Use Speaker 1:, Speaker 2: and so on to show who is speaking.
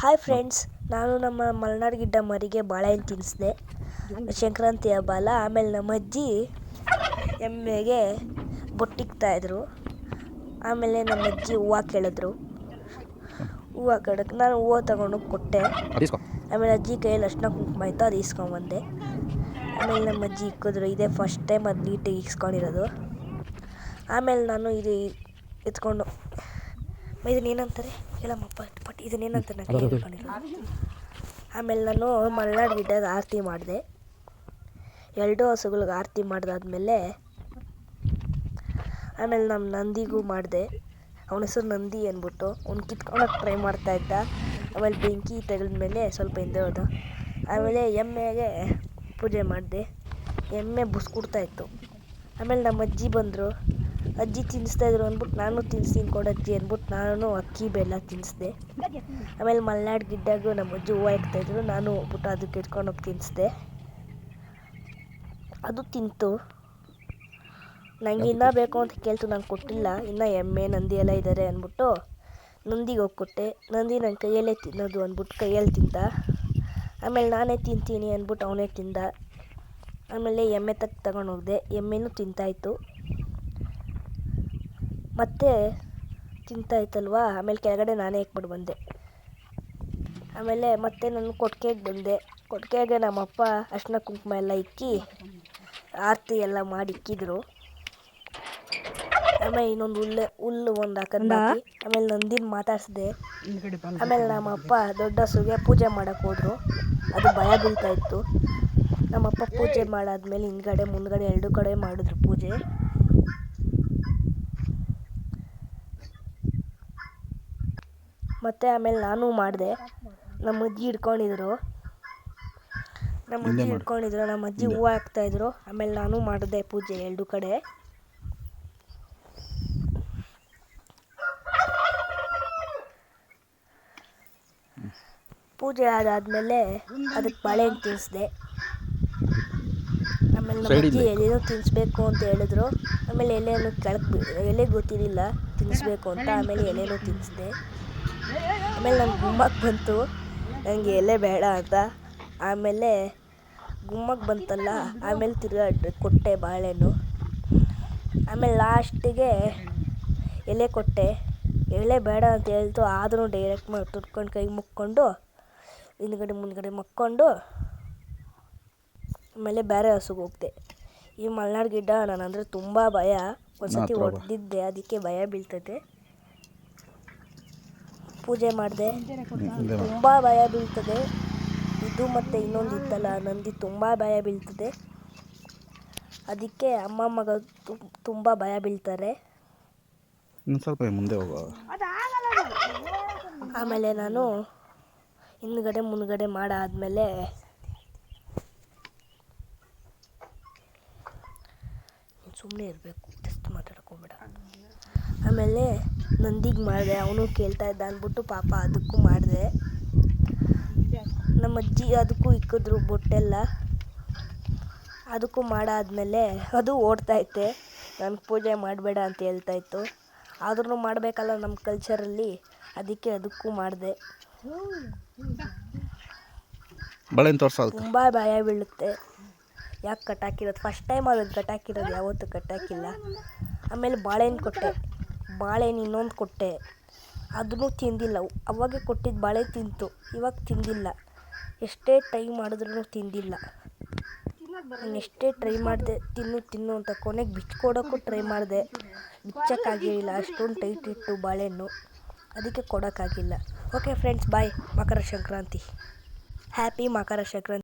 Speaker 1: Hi friends ನಾನು ನಮ್ಮ ಮಲ್ನಾಡ್ ಗಿಡ್ಡ ಮರಿಗೆ ಬಾಳೆಹಣ್ಣು ತಿನ್ನಿಸ್ದೆ ಸಂಕ್ರಾಂತಿ ಹಬ್ಬ ಅಲ್ಲ ಆಮೇಲೆ ನಮ್ಮ ಅಜ್ಜಿ ಎಮ್ಮೆಗೆ ಬೊಟ್ಟಿಕ್ತಾ ಇದ್ರು. ಆಮೇಲೆ ನಮ್ಮ ಅಜ್ಜಿ ಹೂವು ಕೇಳಿದ್ರು. ಹೂವು ಕೇಳಕ್ಕೆ ನಾನು ಹೂವು ತಗೊಂಡೋಗಿ ಕೊಟ್ಟೆ. ಆಮೇಲೆ ಅಜ್ಜಿ ಕೈಯಲ್ಲಿ ಅಷ್ಟು ಕುಂಕುಮ ಆಯಿತು ಅದು ಇಸ್ಕೊಂಬಂದೆ ಆಮೇಲೆ ನಮ್ಮ ಅಜ್ಜಿ ಇಕ್ಕಿದ್ರು ಇದೇ ಫಸ್ಟ್ ಟೈಮ್ ಅದು ನೀಟಾಗಿ ಇಸ್ಕೊಂಡಿರೋದು. ಆಮೇಲೆ ನಾನು ಇದು ಎತ್ಕೊಂಡು ಇದನ್ನೇನಂತಾರೆ ಹೇಳಮ್ಮಪ್ಪ ಪಟ್ ಇದನ್ನ ಏನಂತಾರೆ ನಾನು
Speaker 2: ಅದು- ಅದು-
Speaker 1: ಹೇಳ್ಕೊಂಡಿರೋದು ಆಮೇಲೆ ನಾನು ಮಲ್ನಾಡು ಗಿಡ್ಡಾಗ ಆರತಿ ಮಾಡಿದೆ. ಎರಡು ಹಸುಗಳಿಗೆ ಆರತಿ ಮಾಡಿದಾದ್ಮೇಲೆ ಆಮೇಲೆ ನಮ್ಮ ನಂದಿಗೂ ಮಾಡಿದೆ. ಅವನ ಹೆಸರು ನಂದಿ ಅಂದ್ಬಿಟ್ಟು ಅವ್ನು ಕಿತ್ಕೊಳಕ್ಕೆ ಟ್ರೈ ಮಾಡ್ತಾ ಇದ್ದ. ಆಮೇಲೆ ಬೆಂಕಿ ತೆಗೆದ್ಮೇಲೆ ಸ್ವಲ್ಪ ಹಿಂದೆ ಹೋದ. ಆಮೇಲೆ ಎಮ್ಮೆಗೆ ಪೂಜೆ ಮಾಡಿದೆ. ಎಮ್ಮೆ ಬುಸ್ಕುಡ್ತಾ ಇತ್ತು. ಆಮೇಲೆ ನಮ್ಮ ಅಜ್ಜಿ ಬಂದರು. ಅಜ್ಜಿ ತಿನ್ನಿಸ್ತಾ ಇದ್ರು ಅಂದ್ಬಿಟ್ಟು ನಾನು ತಿನ್ನಿಸ್ತೀನಿ ಕೊಡಜ್ಜಿ ಅಂದ್ಬಿಟ್ಟು ನಾನು ಅಕ್ಕಿ ಬೆಲ್ಲ ತಿನ್ನಿಸ್ದೆ ಆಮೇಲೆ ಮಲ್ನಾಡ್ ಗಿಡ್ಡಾಗೂ ನಮ್ಮ ಅಜ್ಜಿ ಹೂವು ಇದ್ರು, ನಾನು ಹೋಗ್ಬಿಟ್ಟು ಅದಕ್ಕೆ ಇಟ್ಕೊಂಡು ಹೋಗಿ ತಿನ್ನಿಸ್ದೆ ಅದು ತಿಂತು. ನನಗೆ ಇನ್ನೂ ಬೇಕು ಅಂತ ಕೇಳ್ತು ನಾನು ಕೊಟ್ಟಿಲ್ಲ. ಇನ್ನೂ ಎಮ್ಮೆ, ನಂದಿ ಎಲ್ಲ ಇದ್ದಾರೆ ಅಂದ್ಬಿಟ್ಟು ನಂದಿಗೆ ಕೊಟ್ಟೆ ನಂದಿ ನನ್ನ ಕೈಯಲ್ಲೇ ತಿನ್ನೋದು ಅಂದ್ಬಿಟ್ಟು ಕೈಯಲ್ಲಿ ತಿಂದ. ಆಮೇಲೆ ನಾನೇ ತಿಂತೀನಿ ಅಂದ್ಬಿಟ್ಟು ಅವನೇ ತಿಂದ. ಆಮೇಲೆ ಎಮ್ಮೆ ತಕ್ಕ ತಗೊಂಡು ಹೋದೆ ಎಮ್ಮೆನೂ ತಿಂತಾಯಿತ್ತು. ಮತ್ತೆ ತಿಂತಾಯಿತ್ತಲ್ವಾ ಆಮೇಲೆ ಕೆಳಗಡೆ ನಾನೇ ಇಕ್ಬಿಟ್ಟು ಬಂದೆ. ಆಮೇಲೆ ಮತ್ತೆ ನಾನು ಕೊಟ್ಟಿಗೆಗೆ ಬಂದೆ. ಕೊಟ್ಟಿಗೆಗೆ ನಮ್ಮಪ್ಪ ಅರ್ಶಿನ ಕುಂಕುಮ ಎಲ್ಲ ಇಕ್ಕಿ ಆರತಿ ಎಲ್ಲ ಮಾಡಿ ಇಕ್ಕಿದ್ರು. ಆಮೇಲೆ ಇನ್ನೊಂದು ಹುಲ್ಲು ಹುಲ್ಲು ಒಂದು ಹಾಕಂಡು ಹಾಕಿ ಆಮೇಲೆ ನಂದಿನ ಮಾತಾಡಿಸಿದೆ. ಆಮೇಲೆ ನಮ್ಮಪ್ಪ ದೊಡ್ಡ ಹಸುಗೆ ಪೂಜೆ ಮಾಡಕ್ಕೆ ಹೋದ್ರು. ಅದು ಭಯ ಬೀಳ್ತಾ ಇತ್ತು. ನಮ್ಮಪ್ಪ ಪೂಜೆ ಮಾಡಾದ್ಮೇಲೆ ಹಿಂದ್ಗಡೆ ಮುಂದ್ಗಡೆ ಎರಡು ಕಡೆ ಮಾಡಿದ್ರು ಪೂಜೆ. ಮತ್ತೆ ಆಮೇಲೆ ನಾನು ಮಾಡಿದೆ. ನಮ್ಮ ಅಜ್ಜಿ ಹಿಡ್ಕೊಂಡಿದ್ರು. ನಮ್ಮ ಅಜ್ಜಿ. ಹಿಡ್ಕೊಂಡಿದ್ರು ನಮ್ಮ ಅಜ್ಜಿ. ಹೂವು ಹಾಕ್ತಾ ಇದ್ರು ಆಮೇಲೆ ನಾನು ಮಾಡಿದೆ ಪೂಜೆ ಎರಡು ಕಡೆ. ಪೂಜೆ ಆದಾದ್ಮೇಲೆ ಅದಕ್ಕೆ ಬಾಳೆಹಣ್ಣು ತಿನ್ನಿಸ್ದೆ ಆಮೇಲೆ ನಮ್ಮ ಅಜ್ಜಿ. ಎಲೆನೂ ತಿನ್ನಿಸ್ಬೇಕು ಅಂತ ಹೇಳಿದ್ರು. ಆಮೇಲೆ ಎಲೆಯನ್ನು ಕೆಳಗೆ ಎಲೆ ಗೊತ್ತಿರಲಿಲ್ಲ ತಿನ್ನಿಸ್ಬೇಕು ಅಂತ ಆಮೇಲೆ ಎಲೆನೂ ತಿನ್ನಿಸ್ದೆ ಆಮೇಲೆ ನಂಗೆ ಗುಮ್ಮಕ್ಕೆ ಬಂತು. ನನಗೆ ಎಲೆ ಬೇಡ ಅಂತ. ಆಮೇಲೆ ಗುಮ್ಮಕ್ಕೆ ಬಂತಲ್ಲ ಆಮೇಲೆ ತಿರ್ಗಾ ಕೊಟ್ಟೆ ಬಾಳೆಹಣ್ಣು. ಆಮೇಲೆ ಲಾಸ್ಟಿಗೆ ಎಲೆ ಕೊಟ್ಟೆ. ಎಲೆ ಬೇಡ ಅಂತ ಹೇಳ್ತು. ಆದರೂ ಡೈರೆಕ್ಟ್ ಮಾಡಿ ತುಟ್ಕೊಂಡು ಕೈ ಮುಕ್ಕೊಂಡು ಹಿಂದ್ಗಡೆ ಮುಂದ್ಗಡೆ ಮಕ್ಕೊಂಡು ಆಮೇಲೆ ಬೇರೆ ಹಸುಗೆ ಹೋಗ್ದೆ. ಈ ಮಲ್ನಾಡ್ ಗಿಡ್ಡ ನಾನು ಅಂದರೆ ತುಂಬ ಭಯ. ಒಂದ್ಸತಿ
Speaker 2: ಒಡ್ದಿದ್ದೆ.
Speaker 1: ಹೊಡೆದಿದ್ದೆ ಅದಕ್ಕೆ ಭಯ ಬೀಳ್ತದೆ. ಪೂಜೆ ಮಾಡಿದೆ. ತುಂಬ ಭಯ ಬೀಳ್ತದೆ. ಇದು ಮತ್ತು ಇನ್ನೊಂದು ಇತ್ತಲ್ಲ ನಂದಿ ತುಂಬ ಭಯ ಬೀಳ್ತದೆ. ಅದಕ್ಕೆ ಅಮ್ಮ ಮಗ ತುಂಬ ಭಯ ಬೀಳ್ತಾರೆ.
Speaker 2: ಸ್ವಲ್ಪ ಮುಂದೆ ಹೋಗು
Speaker 1: ಆಮೇಲೆ ನಾನು ಹಿಂದ್ಗಡೆ ಮುಂದ್ಗಡೆ ಮಾಡಾದಮೇಲೆ ಸುಮ್ಮನೆ ಇರಬೇಕು. ಆಮೇಲೆ ನಂದಿಗೆ ಮಾಡಿದೆ ಅವನು ಕೇಳ್ತಾ ಇದ್ದ ಅಂದ್ಬಿಟ್ಟು ಪಾಪ ಅದಕ್ಕೂ ಮಾಡಿದೆ. ನಮ್ಮ ಅಜ್ಜಿ ಅದಕ್ಕೂ ಇಕ್ಕಿದ್ರು ಬೊಟ್ಟೆಲ್ಲ. ಅದಕ್ಕೂ ಮಾಡಾದ್ಮೇಲೆ ಅದು ಓಡ್ತಾ ಐತೆ ನಾನು ಪೂಜೆ ಮಾಡಬೇಡ ಅಂತ ಹೇಳ್ತಾ ಇತ್ತು. ಆದ್ರೂ ಮಾಡಬೇಕಲ್ಲ ನಮ್ಮ ಕಲ್ಚರಲ್ಲಿ ಅದಕ್ಕೆ ಅದಕ್ಕೂ ಮಾಡಿದೆ. ತುಂಬ ಭಯ ಬೀಳುತ್ತೆ. ಯಾಕೆ ಕಟ್ಟಾಕಿರೋದು ಫಸ್ಟ್ ಟೈಮ್ ಅದನ್ನು ಕಟ್ಟಾಕಿರೋದು ಯಾವತ್ತೂ ಕಟ್ಟಾಕಿಲ್ಲ ಆಮೇಲೆ ಬಾಳೆಹಣ್ಣು ಕೊಟ್ಟೆ. ಬಾಳೆಹಣ್ಣು ಇನ್ನೊಂದು ಕೊಟ್ಟೆ. ಅದನ್ನು ತಿಂದಿಲ್ಲ. ಅವಾಗೆ ಕೊಟ್ಟಿದ್ದ ಬಾಳೆ ತಿಂತು. ಇವಾಗ ತಿಂದಿಲ್ಲ. ಎಷ್ಟೇ ಟ್ರೈ ಮಾಡಿದ್ರೂ ತಿಂದಿಲ್ಲ. ನಾನು ಎಷ್ಟೇ ಟ್ರೈ ಮಾಡಿದೆ, ತಿನ್ನು ತಿನ್ನು ಅಂತ ಕೊನೆಗೆ ಬಿಚ್ಚಿಕೊಡೋಕ್ಕೂ ಟ್ರೈ ಮಾಡಿದೆ. ಬಿಚ್ಚೋಕ್ಕಾಗಿಲ್ಲ ಅಷ್ಟೊಂದು ಟೈಟ್ ಇಟ್ಟು ಬಾಳೆಹಣ್ಣು. ಅದಕ್ಕೆ ಕೊಡೋಕ್ಕಾಗಿಲ್ಲ. Okay friends, bye. Makar Sankranti. Happy ಮಕರ ಸಂಕ್ರಾಂತಿ.